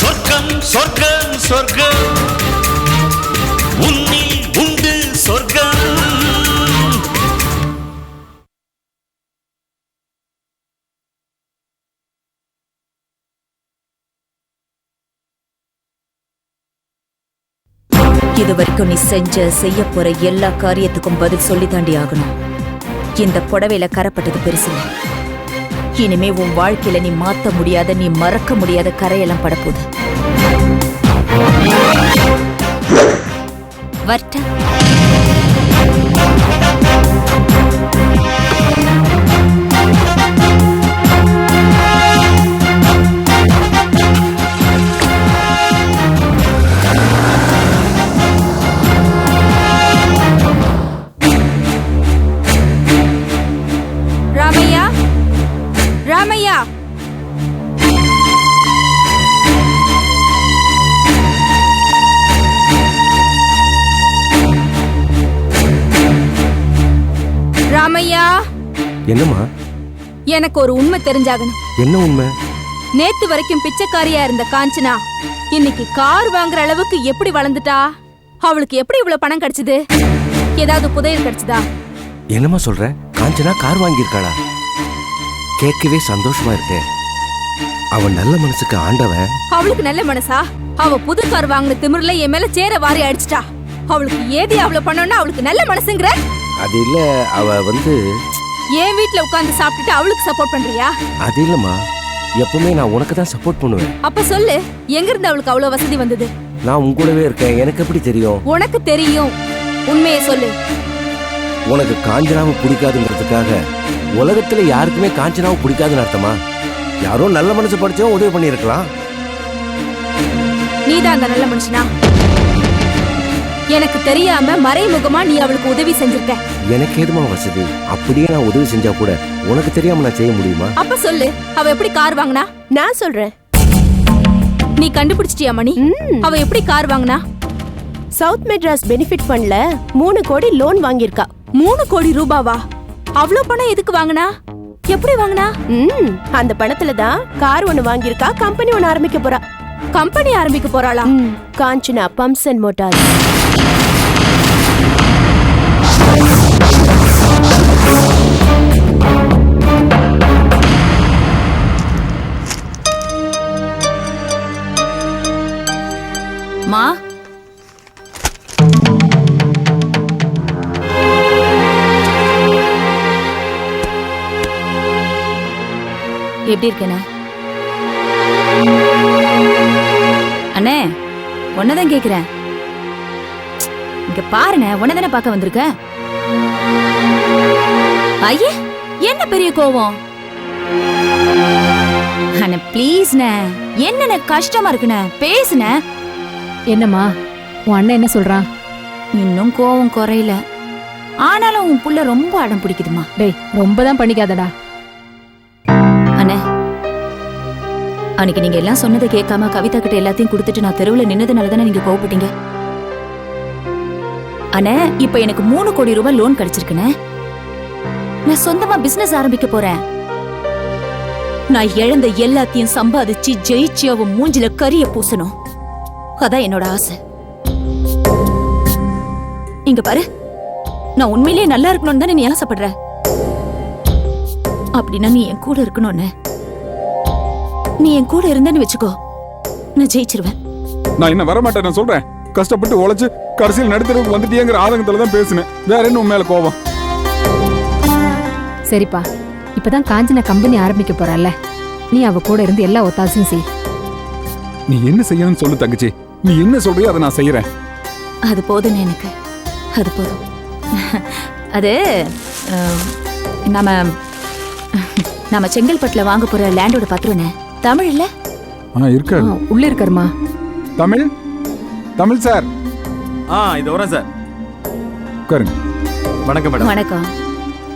சொர்க்கம் சொர்க்கம் சொர்க்கம். உன்னில் உண்டு சொர்க்கம். இது வரைக்கும் நீ செஞ்ச செய்ய போற எல்லா காரியத்துக்கும் பதில் சொல்லி தாண்டி ஆகணும். இந்த புடவையில கரப்பட்டது பெருசு இனிமே உன் வாழ்க்கையில நீ மாத்த முடியாத நீ மறக்க முடியாத கரையெல்லாம் படப்போது வர்ட்ட? என்னம்மா? எனக்கு ஒரு உண்மை தெரிஞ்சாகணும். என்ன உண்மை? நேத்து வரைக்கும் பிச்சைக்காரியா இருந்த காஞ்சனா இன்னைக்கு கார் வாங்குற அளவுக்கு எப்படி வளர்ந்துட்டா? அவளுக்கு எப்படி இவ்வளவு பணம் கிடைச்சது? ஏதாவது புதையல் கிடைச்சதா? என்னம்மா சொல்ற? காஞ்சனா கார் வாங்கியிருக்காளா? கேட்கவே சந்தோஷமா இருக்கே. அவன் நல்ல மனசுக்கு ஆண்டவன். அவளுக்கு நல்ல மனசா? அவ புது கார் வாங்கின திமிர்ல என் மேல சேர வாரி அடிச்சிட்டா. அவளுக்கு ஏதி அவ்வளவு பண்ணோம்னா அவளுக்கு நல்ல மனசுங்கிற? அது இல்ல அவ வந்து என் வீட்ல உட்கார்ந்து சாப்பிட்டுட்டு அவளுக்கு சப்போர்ட் பண்றியா? அது இல்லம்மா. எப்பவுமே நான் உனக்கு தான் சப்போர்ட் பண்ணுவேன். அப்ப சொல்லு எங்க இருந்து அவளுக்கு அவ்வளவு வசதி வந்தது? நான் உன் கூடவே இருக்கேன். எனக்கு எப்படி தெரியும்? உனக்கு தெரியும். உண்மையை சொல்லு. உனக்கு காஞ்சனாவை பிடிக்காதுங்கிறதுக்காக உலகத்துல யாருக்குமே காஞ்சனாவை பிடிக்காதுன்னு அர்த்தமா? யாரோ நல்ல மனசு படிச்சவன் உதவி பண்ணியிருக்கலாம். நீதான் அந்த நல்ல மனுஷனா? எனக்கு தெரியாம மறைமுகமா நீ அவளுக்கு உதவி செஞ்சிருக்க. எனக்கு ஏதுமா வசதி? அப்படியே நான் உதவி செஞ்சா கூட உனக்கு தெரியாம நான் செய்ய முடியுமா? அப்ப சொல்லு அவ எப்படி கார் வாங்கினா? நான் சொல்றேன். நீ கண்டுபிடிச்சிட்டியா மணி. அவ எப்படி கார் வாங்கினா? சவுத் மெட்ராஸ் பெனிஃபிட் ஃபண்ட்ல மூணு கோடி லோன் வாங்கியிருக்கா. மூணு கோடி ரூபாவா? அவ்வளவு பணம் எதுக்கு வாங்கினா? எப்படி வாங்கினா? ம் அந்த பணத்துல தான் கார் ஒன்னு வாங்கியிருக்கா கம்பெனி ஒன்னு ஆரம்பிக்க போறா. கம்பெனி ஆரம்பிக்க போறாளா? Kanchana pumps and motors. மா? எப்படி இருக்கேண்ணா அண்ணே ஒன்னதான் கேக்குறேன். இங்க பாருண்ணே உன்னதானே பார்க்க வந்திருக்க? ஐயே என்ன பெரிய கோவம்? அண்ணே ப்ளீஸ்ண்ணே என்னண்ணே கஷ்டமா இருக்குண்ணே? பேசுண்ணே. என்னம்மா? உன் அண்ணன் என்ன சொல்றான்? இன்னும் கோவம் குறையல. ஆனாலும் உன் புள்ள ரொம்ப அடம் பிடிக்குதுமா டேய் ரொம்ப தான் பண்ணிக்காதடா. அண்ணே அன்னைக்கு நீங்க எல்லாம் சொன்னதை கேட்காம கவிதா கிட்ட எல்லாத்தையும் கொடுத்துட்டு நான் தெருவுல நின்னதுனால தானே நீங்க கோவப்பட்டீங்க? அண்ணே இப்ப எனக்கு மூணு கோடி ரூபாய் லோன் கிடைச்சிருக்குண்ணே. நான் சொந்தமா பிசினஸ் ஆரம்பிக்க போறேன். நான் இழந்த எல்லாத்தையும் சம்பாதிச்சு ஜெயிச்சு அவன் மூஞ்சில கரிய பூசணும். அதான் என்னோட ஆசை. இங்க பாரு. நான் உண்மையிலேயே நல்லா இருக்கணும்னு தானே நீ ஆசைப்படுற? அப்படின்னா நீ என் கூட இருக்கணும்னு. நீ என் கூட இருந்தேன்னு வச்சுக்கோ. நான் ஜெயிச்சிருவேன். நான் என்ன வரமாட்டேன் நான் சொல்றேன். கஷ்டப்பட்டு உழைச்சு கடைசியில் நடுத்தரவுக்கு வந்துட்டியேங்கிற ஆதங்கத்துல தான் பேசினேன். வேற என்ன உன் மேல கோபம்? சரிப்பா. இப்பதான் காஞ்சனா கம்பெனி ஆரம்பிக்க போறால நீ அவ கூட இருந்து எல்லா ஒத்தாசையும் செய். நீ என்ன செய்யணும்னு சொல்லு தங்கச்சி. நீ என்ன சொல்றியோ அதை நான் செய்யறேன் அது போதும் எனக்கு. அது போதும். அது அஹ், நம்ம நம்ம செங்கல்பட்டுல வாங்க போற லேண்டோட பத்திரம்னே தமிழ்ல ஆ இருக்காரு. ஆ, உள்ள இருக்காருமா. தமிழ்? தமிழ் சார். ஆ இது வரேன் சார். உட்காருங்க. வணக்கம் மேடம். வணக்கம்.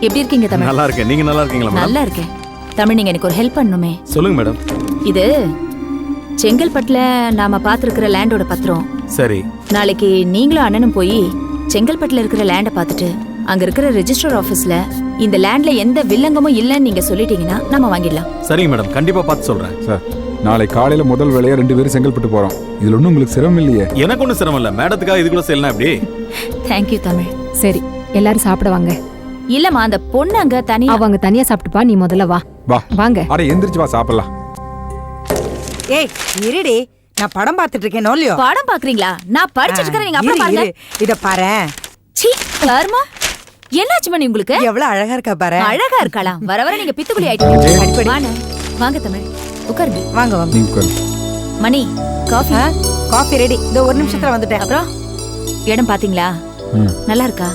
எப்படி இருக்கீங்க தமிழ்? நல்லா இருக்கேன். நீங்க நல்லா இருக்கீங்களா மேடம்? நல்லா இருக்கேன். தமிழ் நீங்க எனக்கு ஒரு ஹெல்ப் பண்ணுமே சொல்லுங்க மேடம். இது செங்கல்பட்டுல நாம பாத்துருக்கிற லேண்டோட பத்திரம். சரி. நாளைக்கு நீங்களும் அண்ணனும் போய் செங்கல்பட்டுல இருக்கிற லேண்டை பார்த்துட்டு அங்க இருக்கிற ரெஜிஸ்டர் ஆபீஸ்ல இந்த லேண்ட்ல எந்த வில்லங்கமும் இல்லைன்னு நீங்க சொல்லிட்டீங்கன்னா நம்ம வாங்கிடலாம். சரிங்க மேடம். கண்டிப்பா பார்த்து சொல்றேன். சார் நாளை காலையில முதல் வேலையா ரெண்டு பேரும் செங்கல்பட்டு போறோம். இதுல ஒன்றும் உங்களுக்கு சிரமம் இல்லையே? எனக்கு ஒன்றும் சிரமம் இல்லை. மேடத்துக்காக இது கூட செய்யலாம் எப்படி? Thank you Tamil. சரி எல்லாரும் சாப்பிட வாங்க. இல்லம்மா அந்த பொண்ணு அங்க தனியா அவங்க தனியா சாப்பிட்டுப்பா நீ முதல்ல வா. வா. வாங்க. அட எந்திரிச்சு வா சாப்பிடலாம். ஏய் இருடி. நான் படம் பார்த்துட்டு இருக்கேன் இல்லையோ? படம் பாக்குறீங்களா நான் படிச்சிட்டு இருக்கிறேன். நீங்க அப்புறம் பாருங்க. இத பாரு. சீ கர்மா என்னாச்சு மணி உங்களுக்கு? எவ்வளவு அழகா இருக்கா பாரு. அழகா இருக்கலாம். வர வர நீங்க பித்துக்குழி ஆயிட்டீங்க. வாங்க. வாங்க தமிழ். உட்காருங்க. வாங்க வாங்க. நீ உட்காரு. மணி காஃபி. Coffee ready. இந்த ஒரு நிமிஷத்துல வந்துட்டேன். அப்புறம்? இடம் பாத்தீங்களா நல்லா இருக்கா?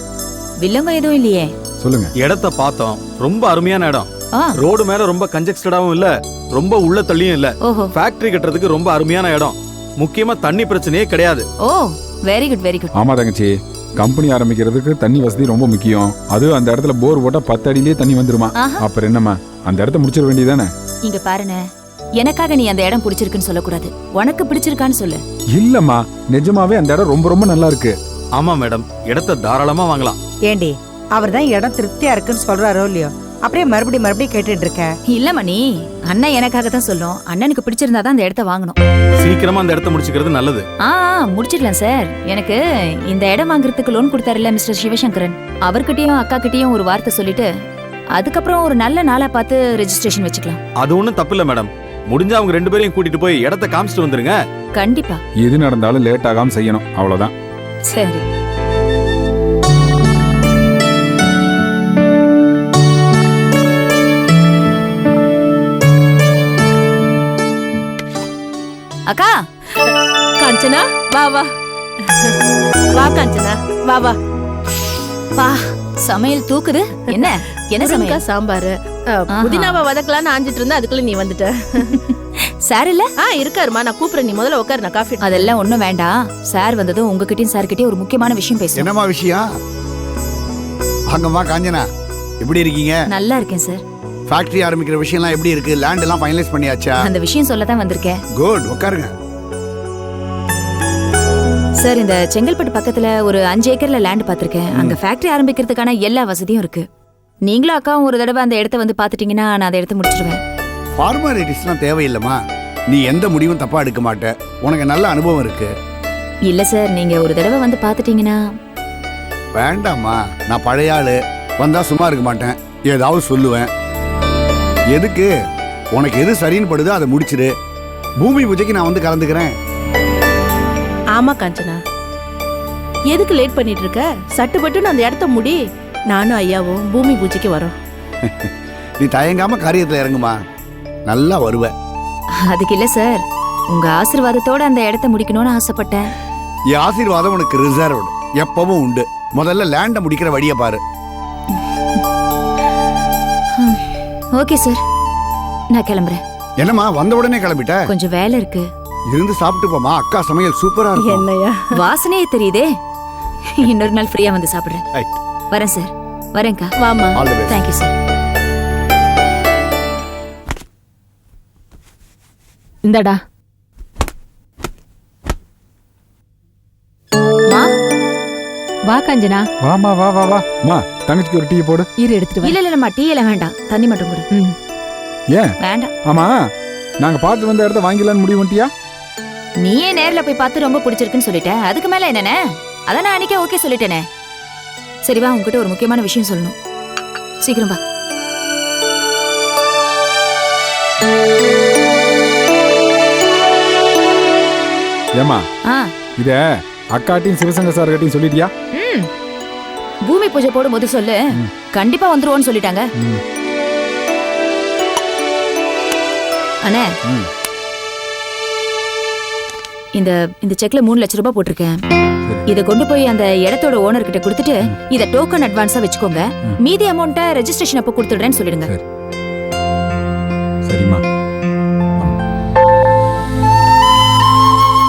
வில்லங்க எதுவும் இல்லையே. சொல்லுங்க. இடத்த பார்த்தோம். ரொம்ப அருமையான இடம். ரோடு மேல ரொம்ப கன்ஜெக்டடாவும் இல்ல ரொம்ப உள்ள தள்ளியும் இல்ல. ஓஹோ. ஃபேக்டரி கட்டுறதுக்கு ரொம்ப அருமையான இடம். முக்கியமா தண்ணி பிரச்சனையே கிடையாது. Oh very good very good ஆமா தங்கச்சி. கம்பெனி ஆரம்பிக்கிறதுக்கு தண்ணி வசதி ரொம்ப முக்கியம். அது அந்த இடத்துல போர் போட்டா பத்து அடியிலேயே தண்ணி வந்துருமா. அப்புறம் என்னம்மா? அந்த இடத்த முடிச்சிட வேண்டியதானே இங்க பாருனே எனக்காக நீ அந்த இடம் பிடிச்சிருக்குன்னு சொல்லக்கூடாது. உனக்கு பிடிச்சிருக்கான்னு சொல்லு. இல்லம்மா. நிஜமாவே அந்த இடம் ரொம்ப ரொம்ப நல்லா இருக்கு. ஆமா மேடம். இடத்த தாராளமா வாங்கலாம். ஏண்டி அவர் தான் இடம் திருப்தியா இருக்குன்னு சொல்றாரோ இல்லையோ? அப்படியே மறுபடியும் மறுபடியும் கேட்டுட்டு இருக்க. இல்ல மணி அண்ணன் எனக்காக தான் சொல்லும். அண்ணனுக்கு பிடிச்சிருந்தா தான் அந்த இடத்த வாங்கணும். சீக்கிரமா அந்த இடத்த முடிச்சுக்கிறது நல்லது. ஆ முடிச்சிடலாம் சார். எனக்கு இந்த இடம் வாங்குறதுக்கு லோன் கொடுத்தாருல்ல மிஸ்டர் சிவசங்கரன். அவர்கிட்டயும் அக்கா கிட்டயும் ஒரு வார்த்தை சொல்லிட்டு அதுக்கப்புறம் ஒரு நல்ல நாளா பார்த்து ரெஜிஸ்ட்ரேஷன் வச்சுக்கலாம். அது ஒண்ணும் தப்பு இல்ல மேடம் முடிஞ்சா அவங்க ரெண்டு பேரையும் கூட்டிட்டு போய் இடத்த காமிச்சிட்டு வந்துருங்க. கண்டிப்பா. எது நடந்தாலும் லேட் ஆகாம செய்யணும். அவ்வளவுதான். சரி. அக்கா! காஞ்சனா வா வா. வா காஞ்சனா வா வா. பா சமையல் தூக்குது. என்ன? என்ன சமையல்? சாம்பார். புதினாவை வதக்கலாம்னு ஆஞ்சிட்டு இருந்தா அதுக்குள்ள நீ வந்துட்ட. சார் இல்ல? ஆ இருக்காருமா நான் கூப்பிடுறேன். நீ முதல்ல உட்காரு நான் காஃபி அதெல்லாம் ஒண்ணும் வேண்டாம். சார் வந்ததும் உங்ககிட்டயும் சார் கிட்டயும் ஒரு முக்கியமான விஷயம் பேசணும். என்னம்மா விஷயம்? வாங்கம்மா காஞ்சனா. எப்படி இருக்கீங்க? நல்லா இருக்கேன் சார். ஃபேக்டரி ஆரம்பிக்கிற விஷயம்லாம் எப்படி இருக்கு? லேண்ட் எல்லாம் ஃபைனலைஸ் பண்ணியாச்சா? அந்த விஷயம் சொல்ல தான் வந்திருக்கேன். குட் உட்காருங்க சார் இந்த செங்கல்பட்டு பக்கத்துல ஒரு அஞ்சு ஏக்கர்ல லேண்ட் பார்த்திருக்கேன். அங்க ஃபேக்டரி ஆரம்பிக்கிறதுக்கான எல்லா வசதியும் இருக்கு. நீங்களும் அக்காவும் ஒரு தடவை அந்த இடத்த வந்து பாத்துட்டீங்கன்னா நான் அதை எடுத்து முடிச்சிருவேன். ஃபார்மாலிட்டிஸ்லாம் தேவையில்லைம்மா. நீ எந்த முடிவும் தப்பா எடுக்க மாட்ட. உனக்கு நல்ல அனுபவம் இருக்கு. இல்ல சார் நீங்க ஒரு தடவை வந்து பாத்துட்டீங்கன்னா வேண்டாம்மா. நான் பழைய ஆளு. வந்தா சும்மா இருக்க மாட்டேன். ஏதாவது சொல்லுவேன். எதுக்கு? உனக்கு எது சரின்னு படுதோ அதை முடிச்சிரு. பூமி பூஜைக்கு நான் வந்து கலந்துக்கிறேன். ஆமா காஞ்சனா. எதுக்கு லேட் பண்ணிட்டு இருக்க சட்டுப்பட்டுன்னு அந்த இடத்த முடி நானும் ஐயாவும் பூமி பூஜைக்கு வரோம். நீ தயங்காம காரியத்துல இறங்குமா. நல்லா வருவ. அதுக்கு இல்ல சார். உங்க ஆசீர்வாதத்தோட அந்த இடத்த முடிக்கணும்னு ஆசைப்பட்டேன். என் ஆசீர்வாதம் உனக்கு ரிசர்வ்டு எப்பவும் உண்டு. முதல்ல லேண்டை முடிக்கிற வழியை பாரு. ஓகே சார் நான் கிளம்புறேன். என்னம்மா வந்த உடனே கிளம்பிட்ட? கொஞ்சம் வேலை இருக்கு. இருந்து சாப்பிட்டு போமா அக்கா சமையல் சூப்பரா இருக்கும். என்னையா? வாசனையே தெரியுதே. இன்னொரு நாள் ஃப்ரீயா வந்து சாப்பிடுறேன். Right. வரேன் சார் வரேன்க்கா. வாமா all the best thank you sir இந்தடா. மா? வா காஞ்சனா. வாமா வா வா வா. அம்மா தங்கச்சிக்கு ஒரு டீ போடு. இரு எடுத்துட்டு வா. இல்ல இல்லம்மா டீ எல்லாம் வேண்டாம். தண்ணி மட்டும் கொடு. ம். ஏன்? வேண்டாம். ஆமா நாங்க பார்த்து வந்த இடத்த வாங்கிடலாம்னு முடிவு பண்ணிட்டியா? நீயே நேர்ல போய் பார்த்து ரொம்ப பிடிச்சிருக்குன்னு சொல்லிட்ட. அதுக்கு மேல என்னனே அதான் நான் அன்னைக்கே ஓகே சொல்லிட்டேனே. சரி வா உன்கிட்ட ஒரு முக்கியமான விஷயம் சொல்லணும். சீக்கிரம் வா. ஏமா ஆ. இத அக்காட்டையும் சிவசங்கர் சார் கிட்டையும் சொல்லிட்டியா? ம். பூமி பூஜை போடும்போது சொல்லு. கண்டிப்பா வந்துருவோன்னு சொல்லிட்டாங்க. அண்ணே. இந்த இந்த செக்ல மூணு லட்ச ரூபாய் போட்டிருக்கேன். இத கொண்டு போய் அந்த இடத்தோட ஓனர் கிட்ட கொடுத்துட்டு இத டோக்கன் அட்வான்ஸா வச்சுக்கோங்க. மீதி அமௌண்ட்டை ரெஜிஸ்ட்ரேஷன் அப்போ கொடுத்துடுறேன்னு சொல்லிடுங்க. சரி. சரிம்மா.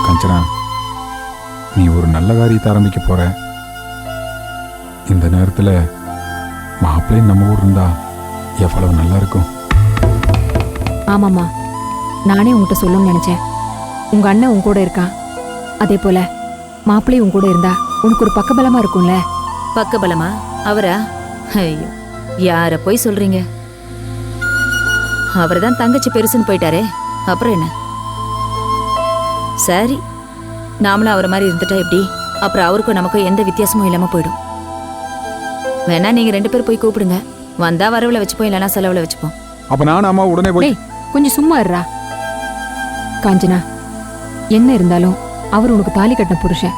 கஞ்சனா நீ ஒரு நல்ல காரியத்தை ஆரம்பிக்க போற. இந்த நேரத்துல மாப்பிள்ளையும் நம்ம ஊர் இருந்தா எவ்வளவு நல்லா இருக்கும். ஆமாம்மா. நானே உன்கிட்ட சொல்லணும்னு நினைச்சேன். உங்க அண்ணன் உன் கூட இருக்கான். அதே போல மாப்பிள்ளையும் உன் கூட இருந்தா உனக்கு ஒரு பக்கபலமா இருக்கும்ல? பக்கபலமா? அவரா? ஐயோ யார போய் சொல்றீங்க? அவர்தான் தங்கச்சி பெருசுன்னு போயிட்டாரே. அப்புறம் என்ன? சரி நாமளும் அவரை மாதிரி இருந்துட்டா எப்படி? அப்புறம் அவருக்கும் நமக்கும் எந்த வித்தியாசமும் இல்லாம போயிடும். வேணா நீங்க ரெண்டு பேரும் போய் கூப்பிடுங்க. வந்தா வரவுல வச்சுப்போம் இல்லைன்னா செலவுல வச்சுப்போம். அப்ப நானும் அம்மா உடனே போய் டேய் கொஞ்சம் சும்மா இருடா. காஞ்சனா என்ன இருந்தாலும் அவர் உனக்கு தாலி கட்டின புருஷன்.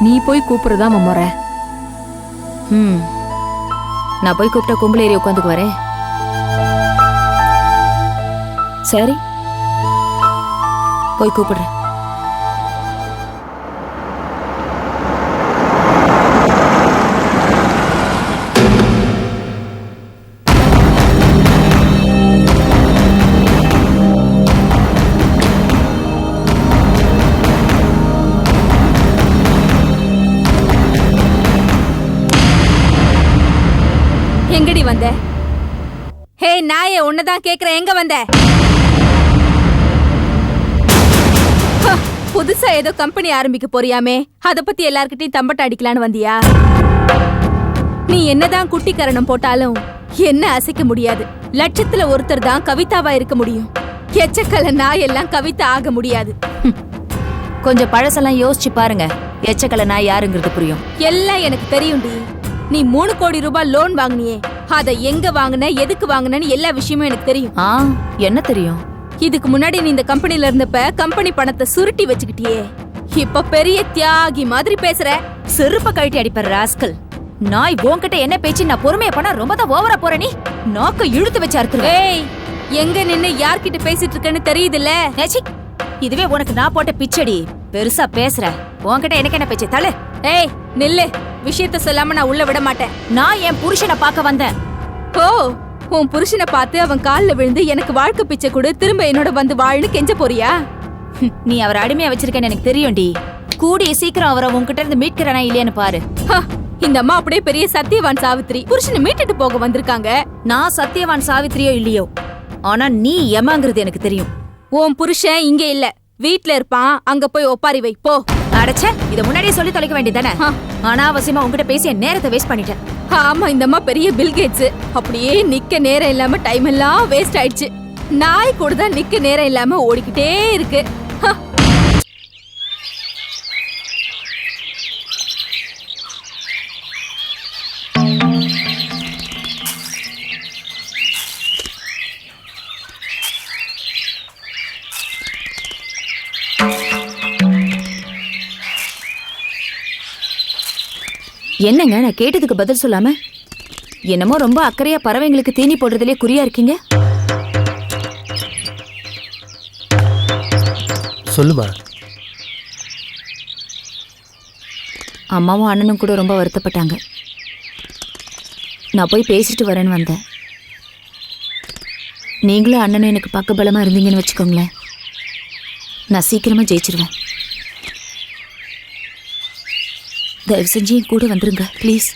நீ போய் கூப்பிடுறதா முறை? ம் நான் போய் கூப்பிட்டா கும்பல் ஏறி உட்காந்துக்கு வரேன். சரி. போய் கூப்பிடுறேன். வந்த? ஹே நாயே உன்னதான் கேக்குறேன். எங்க வந்த? புதுசா ஏதோ கம்பெனி ஆரம்பிக்க போறியாமே. அத பத்தி எல்லார்கிட்டயும் தம்பட்ட அடிக்கலான்னு வந்தியா? நீ என்னதான் குட்டிக்கரணம் போட்டாலும் என்ன அசைக்க முடியாது. லட்சத்துல ஒருத்தர் தான் கவிதாவா இருக்க முடியும். எச்சக்கல நாய் எல்லாம் கவிதா ஆக முடியாது. கொஞ்சம் பழசெல்லாம் யோசிச்சு பாருங்க. எச்சக்கலை நான் யாருங்கிறது புரியும். எல்லாம் எனக்கு தெரியும்டி. நீ மூணு கோடி ரூபாய் லோன் வாங்குனியே. அத எங்க வாங்குன எதுக்கு வாங்குனன்னு எல்லா விஷயமும் எனக்கு தெரியும். ஆ என்ன தெரியும்? இதுக்கு முன்னாடி நீ இந்த கம்பெனில இருந்தப்ப கம்பெனி பணத்தை சுருட்டி வச்சுக்கிட்டியே. இப்ப பெரிய தியாகி மாதிரி பேசுற. செருப்ப கழட்டி அடிப்பாரு ராஸ்கல். நாய் உன்கிட்ட என்ன பேச்சு நான் பொறுமையா பண்ணா ரொம்ப தான் ஓவரா போற நீ. நாக்க இழுத்து வச்சு அறுத்துருவேன் ஏய் எங்க நின்னு யார்கிட்ட பேசிட்டு இருக்கேன்னு தெரியுதுல்ல ஏச்சி, இதுவே உனக்கு நான் போட்ட பிச்சடி. பெருசா பேசுற. உன்கிட்ட எனக்கு என்ன பேச்சு? தலை ஏய் நில்லு. விஷயத்த சொல்லாம நான் உள்ள விட மாட்டேன். நான் என் புருஷனை பார்க்க வந்தேன். ஓ உன் புருஷனை பார்த்து அவன் காலில் விழுந்து எனக்கு வாழ்க்கை பிச்சை கொடு திரும்ப என்னோட வந்து வாழ்னு கெஞ்ச போறியா? நீ அவரை அடிமையா வச்சிருக்கேன்னு எனக்கு தெரியும்டி. கூடிய சீக்கிரம் அவரை உன்கிட்ட இருந்து மீட்கிறனா இல்லையான்னு பாரு. இந்த அம்மா அப்படியே பெரிய சத்தியவான் சாவித்திரி. புருஷனை மீட்டுட்டு போக வந்திருக்காங்க. நான் சத்தியவான் சாவித்திரியோ இல்லையோ? ஆனா நீ ஏமாங்கிறது எனக்கு தெரியும். உன் புருஷன் இங்க இல்ல. வீட்ல இருப்பான். அங்க போய் ஒப்பாரி வை. போ. அடைச்ச இத முன்னாடியே சொல்லி தொலைக்க வேண்டியதானே. அனாவசியமா உன்கிட்ட பேசி என் நேரத்தை வேஸ்ட் பண்ணிட்டேன். ஆமா இந்த அம்மா பெரிய பில்கேட்ஸ் அப்படியே நிக்க நேரம் இல்லாம டைம் எல்லாம் வேஸ்ட் ஆயிடுச்சு. நாய் கூட தான் நிக்க நேரம் இல்லாம ஓடிக்கிட்டே இருக்கு. என்னங்க நான் கேட்டதுக்கு பதில் சொல்லாம? என்னமோ ரொம்ப அக்கறையா பறவைங்களுக்கு தீனி போடுறதுலயே குறியா இருக்கீங்க? சொல்லுமா. அம்மாவும் அண்ணனும் கூட ரொம்ப வருத்தப்பட்டாங்க. நான் போய் பேசிட்டு வரேன்னு வந்தேன். நீங்களும் அண்ணனும் எனக்கு பக்கபலமா இருந்தீங்கன்னு வச்சுக்கோங்களேன். நான் சீக்கிரமா ஜெயிச்சிருவேன். தயவு செஞ்சு என் கூட வந்துருங்க ப்ளீஸ்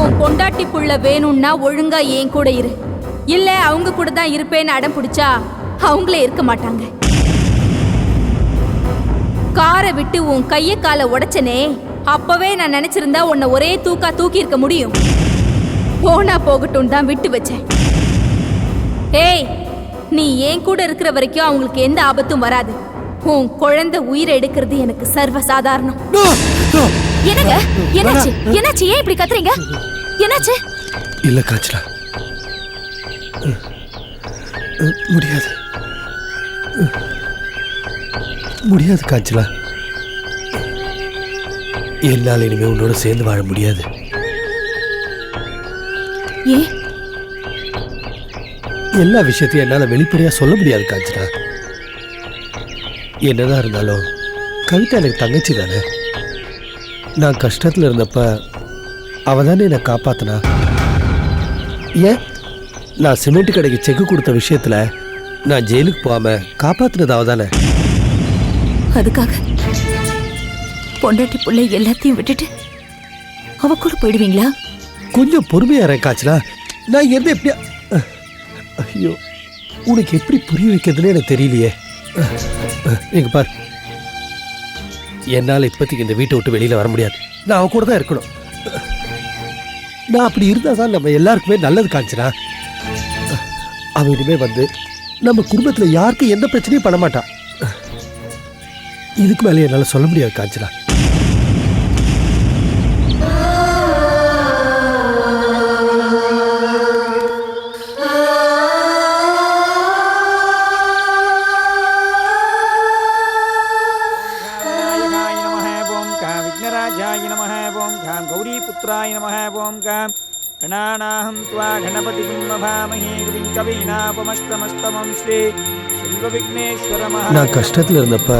உன் பொண்டாட்டி புள்ள வேணும்னா ஒழுங்கா என் கூட இரு. இல்ல அவங்க கூட தான் இருப்பேன்னு அடம் பிடிச்சா அவங்களே இருக்க மாட்டாங்க. காரை விட்டு உன் கைய காலை உடைச்சனே அப்பவே நான் நினைச்சிருந்தா உன்னை ஒரே தூக்கா தூக்கி இருக்க முடியும். போனா போகட்டும் தான் விட்டு வச்சேன். ஏய் நீ என் கூட இருக்கிற வரைக்கும் அவங்களுக்கு எந்த ஆபத்தும் வராது. உன் குழந்தை உயிரை எடுக்கிறது எனக்கு சர்வ சாதாரணம் என்னங்க? என்னாச்சு? என்னாச்சு? ஏன் இப்படி கத்துறீங்க? என்னாச்சு? இல்ல காய்ச்சலா? முடியாது. முடியாது காய்ச்சலா? என்னால் இனிமே உன்னோட சேர்ந்து வாழ முடியாது. ஏன்? எல்லா விஷயத்தையும் என்னால் வெளிப்படையாக சொல்ல முடியாது காஞ்சனா என்னதான் இருந்தாலும் கவிதா எனக்கு தங்கச்சி தானே? நான் கஷ்டத்தில் இருந்தப்ப அவ தானே என்னை காப்பாத்தினா? ஏன்? நான் சிமெண்ட் கடைக்கு செக்கு கொடுத்த விஷயத்தில் நான் ஜெயிலுக்கு போகாம காப்பாத்தினது அவ தானே? அதுக்காக பொண்டாட்டி புள்ளை எல்லாத்தையும் விட்டுட்டு அவ கூட போயிடுவீங்களா? கொஞ்சம் பொறுமையா இருக்க காய்ச்சலா. நான் இருந்து எப்படியா ஐயோ உனக்கு எப்படி புரிய வைக்கிறதுன்னு எனக்கு தெரியலையே. இங்க பார். என்னால் இப்போதைக்கு இந்த வீட்டை விட்டு வெளியில் வர முடியாது. நான் அவன் கூட தான் இருக்கணும். நான் அப்படி இருந்தால் தான் நம்ம எல்லாருக்குமே நல்லது காய்ச்சனா அவன் வந்து நம்ம குடும்பத்தில் யாருக்கும் எந்த பிரச்சனையும் பண்ண மாட்டான். இதுக்கு மேலே என்னால் சொல்ல முடியாது காஞ்சனா கணானாஹம் त्वा கவீனாபமஸ்தமஸ்தமம் ஸ்ரீ செல்வவிக்னேஸ்வர நான் கஷ்டத்தில் இருந்தப்ப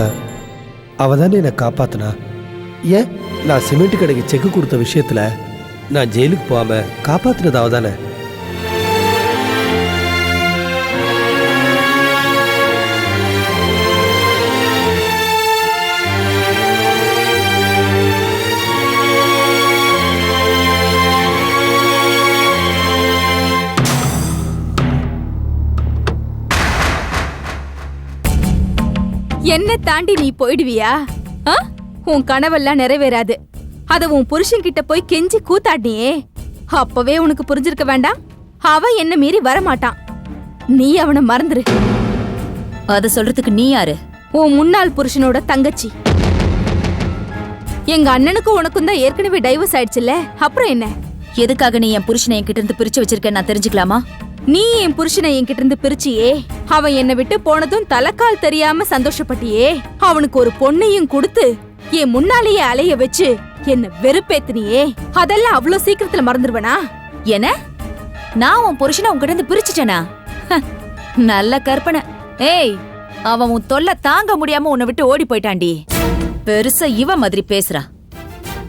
அவ தானே என்னை காப்பாத்தினா? ஏன்? நான் சிமெண்ட் கடைக்கு செக்கு கொடுத்த விஷயத்துல நான் ஜெயிலுக்கு போகாம காப்பாத்தினது அவ தானே என்ன தாண்டி நீ போயிடுவியா? உன் கனவெல்லாம் நிறைவேறாது. அத உன் புருஷன் கிட்ட போய் கெஞ்சி கூத்தாடினியே. அப்பவே உனக்கு புரிஞ்சிருக்க வேண்டாம். அவன் என்ன மீறி வரமாட்டான். நீ அவனை மறந்துரு. அத சொல்றதுக்கு நீ யாரு? உன் முன்னாள் புருஷனோட தங்கச்சி. எங்க அண்ணனுக்கும் உனக்கும் தான் ஏற்கனவே டைவர்ஸ் ஆயிடுச்சுல்ல? அப்புறம் என்ன? எதுக்காக நீ என் புருஷனை என்கிட்ட இருந்து பிரிச்சு வச்சிருக்க நான் தெரிஞ்சுக்கலாமா? நீ என் புருஷனை என்கிட்ட இருந்து பிரிச்சியே. அவன் என்னை விட்டு போனதும் தலைக்கால் தெரியாம சந்தோஷப்பட்டியே. அவனுக்கு ஒரு பொண்ணையும் கொடுத்து என் முன்னாலேயே அலைய வச்சு என்ன வெறுப்பேத்தினியே. அதெல்லாம் அவ்வளோ சீக்கிரத்துல மறந்துடுவனா? என்ன? நான் உன் புருஷனை உங்ககிட்ட இருந்து பிரிச்சுட்டேனா? ஹ, நல்ல கற்பனை. ஏய் அவன் உன் தொல்லை தாங்க முடியாம உன்னை விட்டு ஓடி போயிட்டான்டி. பெருசா இவ மாதிரி பேசுறா.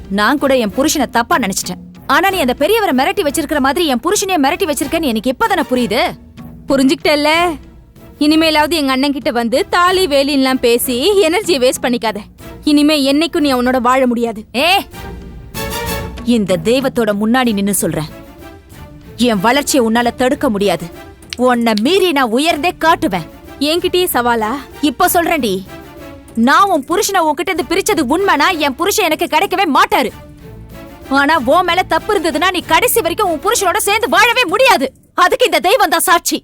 நான் கூட என் புருஷனை தப்பா நினைச்சிட்டேன். ஆனா நீ அந்த பெரியவரை மிரட்டி வச்சிருக்கிற மாதிரி என் புருஷனையே மிரட்டி வச்சிருக்கேன்னு எனக்கு இப்பதானே புரியுது? புரிஞ்சுக்கிட்டல்ல? இனிமேலாவது எங்க அண்ணன் கிட்ட வந்து தாலி வேலின்லாம் பேசி எனர்ஜியை வேஸ்ட் பண்ணிக்காத. இனிமே என்னைக்கும் நீ அவனோட வாழ முடியாது. ஏ இந்த தெய்வத்தோட முன்னாடி நின்னு சொல்றேன். என் வளர்ச்சியை உன்னால தடுக்க முடியாது. உன்னை மீறி நான் உயர்ந்தே காட்டுவேன். என்கிட்டயே சவாலா? இப்ப சொல்றேன்டி. நான் உன் புருஷனை உன்கிட்ட இருந்து பிரிச்சது உண்மைனா என் புருஷன் எனக்கு கிடைக்கவே மாட்டாரு. ஆனா உன் மேல தப்பு இருந்ததுன்னா நீ கடைசி வரைக்கும் உன் புருஷனோட சேர்ந்து வாழவே முடியாது. அதுக்கு இந்த தெய்வம் தான் சாட்சி.